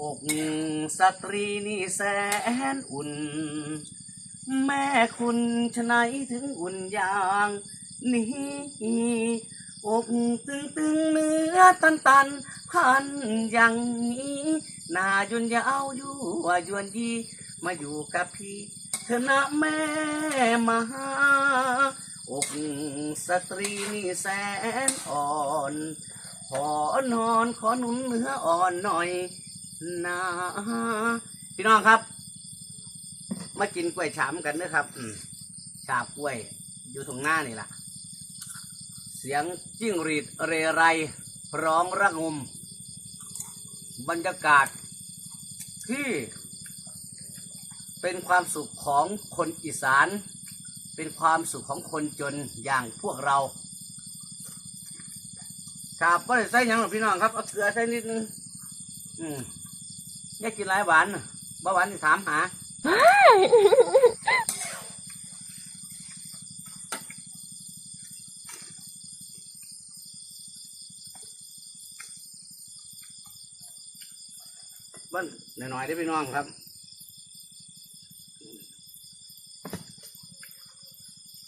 อกสตรีนี่แสนอุ่น แม่คุณชะไหนถึงอุ่นอย่างนี้อกตึงตึงเนื้อตันตันพันอย่างนี้หน้ายนยาวยั่วยวนยีมาอยู่กับพี่เธอนะแม่มาหาอกสตรีนี่แสนอ่อน ขอนอนขอหนุนเนื้ออ่อนหน่อย นะพี่น้องครับ มากินกล้วยฉาบกันนะครับอืมฉาบกล้วยอยู่ตรงหน้านี่แหละเสียงจิ้งหรีดเรไรร้องระงม บรรยากาศที่เป็นความสุขของคนอีสาน เป็นความสุขของคนจนอย่างพวกเราครับก็ได้ใส่หยังหรอกพี่น้องครับ เอาเกลือใส่นิดนึง อืม อยากกินหลายหวานน่ะบาหวานที่ถามหา บ้านหน่อยๆได้พี่น้องครับ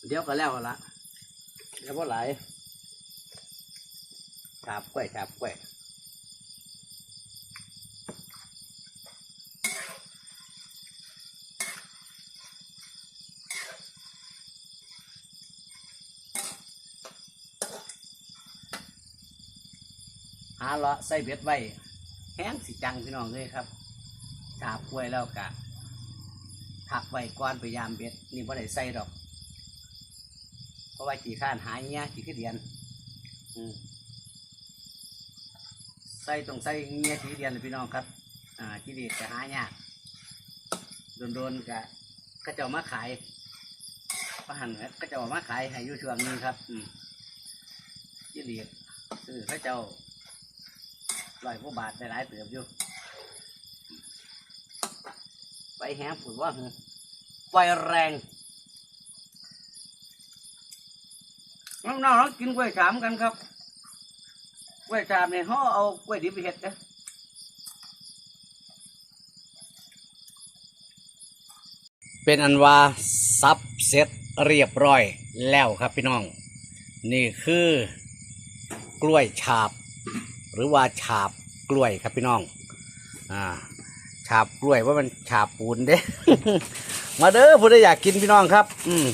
เดี๋ยวก็แล้วละเดี๋ยวพอไหลฉาบกล้วยฉาบกล้วย หาเลาะใส่เบ็ดไว้แห้งสิจังพี่น้องเลยครับฉาบกล้วยแล้วกะถักไว้ก้อนไปยามเบ็ดนี่บ่ได้ใส่ดอก เพราะว่าขี่ข้านหายเงี้ยขี่ขี้เดียนใส่ต้องใส่เงี้ยขี่เดียนเลยพี่น้องครับ อ่าขี่เดียจะหายากโดนๆกะก็จะเอามาขายพระหันก็จะเอามาขายให้อยู่ช่วงนึงครับ อืมขี่เดียซื้อพระเจ้า ร้อยกว่าบาทได้หลายเติบอยู่ ไปแห้งผุดว่าหึไฟแรงน้องๆเรากินกล้วยฉาบกันครับกล้วยฉาบเนี่ยเขาเอากล้วยดิบไปเห็ดนะเป็นอันว่าซับเสร็จเรียบร้อยแล้วครับพี่น้อง นี่คือกล้วยฉาบ หรือว่าฉาบกล้วยครับพี่น้อง อ่า ฉาบกล้วยว่ามันฉาบปูนเด้ มาเด้อผู้ใดอยากกินพี่น้องครับ อืม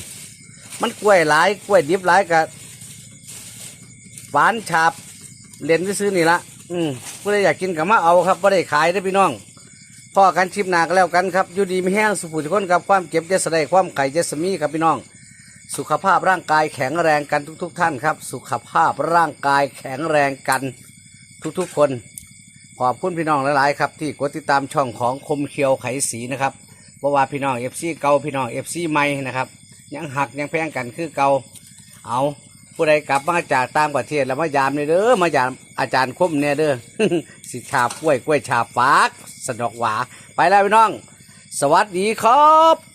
มันกล้วยหลายกล้วยดิบหลายกับหวานฉาบเรียนซื้อนี่ละอืมผู้ใดอยากกินกับมาเอาครับไ่ได้ขายได้พี่น้องพ่อกันชิมนาก็แล้วกันครับอยู่ดีไม่แห้งสุขุทุกคนกับความเก็บเจสไดความไข่เจสมีครับพี่น้อง สุขภาพร่างกายแข็งแรงกันทุก ๆ ท่านครับ สุขภาพร่างกายแข็งแรงกัน ทุกๆคน ขอบคุณพี่น้องหลายๆครับที่กดติดตามช่องของคมเคียวไขสีนะครับเพราะว่าพี่น้องเอฟซีเก่าพี่น้องเอฟซีใหม่นะครับยังหักยังแพงกันคือเก่าเอาผู้ใดกลับมาจากต่างประเทศแล้วมายามเนี่ยเด้อมายามอาจารย์คมเนี่ยเด้อสิชาบกล้วยกล้วยชาบฟากสนอกหวา ไปแล้วพี่น้อง สวัสดีครับ